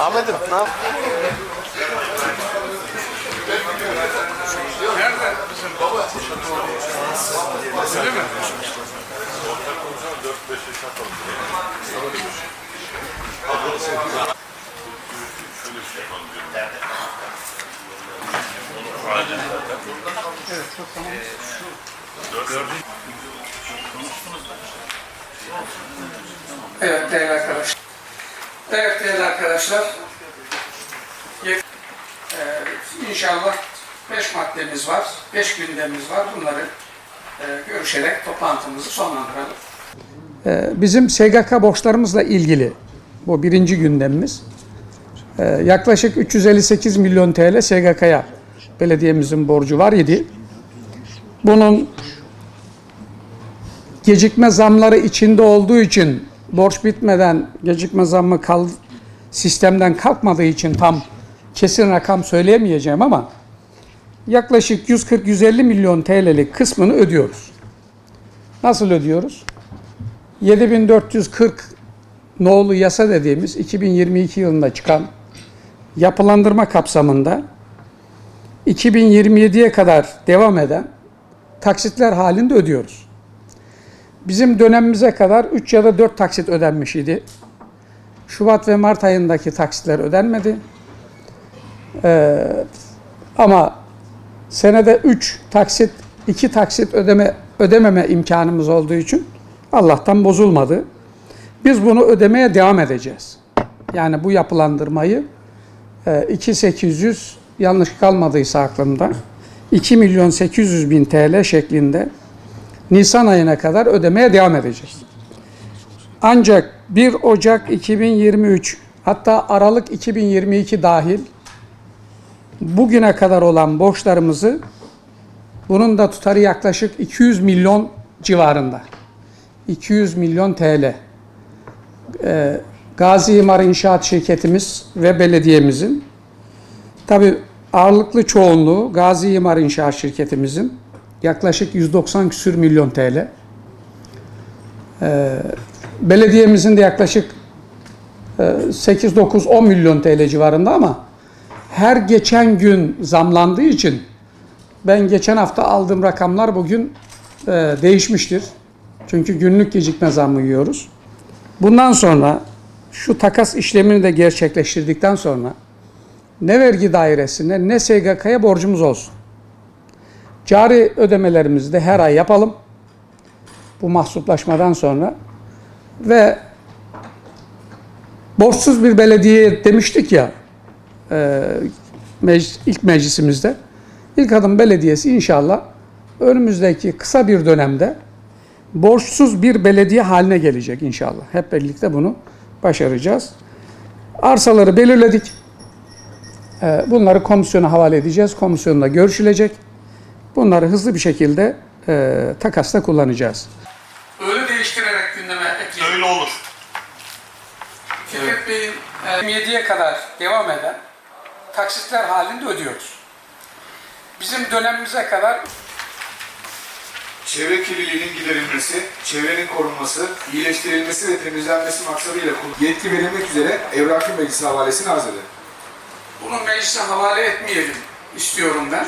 Ahmet'im ne yap? Nerede bizim baba? Öyle mi? Evet değerli arkadaşlar. Evet değerli arkadaşlar. Ee, inşallah beş maddemiz var, beş gündemimiz var. Bunları e, görüşerek toplantımızı sonlandıralım. Ee, bizim SGK borçlarımızla ilgili bu birinci gündemimiz. Ee, yaklaşık 358 milyon TL SGK'ya belediyemizin borcu var idi. Bunun gecikme zamları içinde olduğu için borç bitmeden gecikme zammı kal sistemden kalkmadığı için tam kesin rakam söyleyemeyeceğim ama yaklaşık 140-150 milyon TL'lik kısmını ödüyoruz. Nasıl ödüyoruz? 7440 nolu yasa dediğimiz 2022 yılında çıkan yapılandırma kapsamında 2027'ye kadar devam eden taksitler halinde ödüyoruz. Bizim dönemimize kadar 3 ya da 4 taksit ödenmiş idi. Şubat ve Mart ayındaki taksitler ödenmedi. Ee, ama senede 3 taksit, 2 taksit ödeme ödememe imkanımız olduğu için Allah'tan bozulmadı. Biz bunu ödemeye devam edeceğiz. Yani bu yapılandırmayı e, 2800 yanlış kalmadıysa aklımda 2 milyon 800 bin TL şeklinde Nisan ayına kadar ödemeye devam edeceğiz. Ancak 1 Ocak 2023 hatta Aralık 2022 dahil bugüne kadar olan borçlarımızı bunun da tutarı yaklaşık 200 milyon civarında. 200 milyon TL. Ee, Gazi İmar İnşaat Şirketimiz ve belediyemizin tabi ağırlıklı çoğunluğu Gazi İmar İnşaat Şirketimizin yaklaşık 190 küsür milyon TL. Ee, belediyemizin de yaklaşık e, 8-9-10 milyon TL civarında ama her geçen gün zamlandığı için ben geçen hafta aldığım rakamlar bugün e, değişmiştir. Çünkü günlük gecikme zammı yiyoruz. Bundan sonra şu takas işlemini de gerçekleştirdikten sonra ne vergi dairesine ne SGK'ya borcumuz olsun. Cari ödemelerimizi de her ay yapalım. Bu mahsuplaşmadan sonra ve borçsuz bir belediye demiştik ya e, mec- ilk meclisimizde. İlk adım belediyesi inşallah önümüzdeki kısa bir dönemde borçsuz bir belediye haline gelecek inşallah. Hep birlikte bunu başaracağız. Arsaları belirledik. E, Bunları komisyona havale edeceğiz. Komisyonda görüşülecek. Bunları hızlı bir şekilde e, takasta kullanacağız. Öyle değiştirerek gündeme ekleyelim. Öyle olur. Fikret Bey'in e, 27'ye kadar devam eden taksitler halinde ödüyoruz. Bizim dönemimize kadar Çevre kirliliğinin giderilmesi, çevrenin korunması, iyileştirilmesi ve temizlenmesi maksadıyla yetki verilmek üzere Evrakı Meclisi havalesini arz eder. bunu meclise havale etmeyelim istiyorum ben.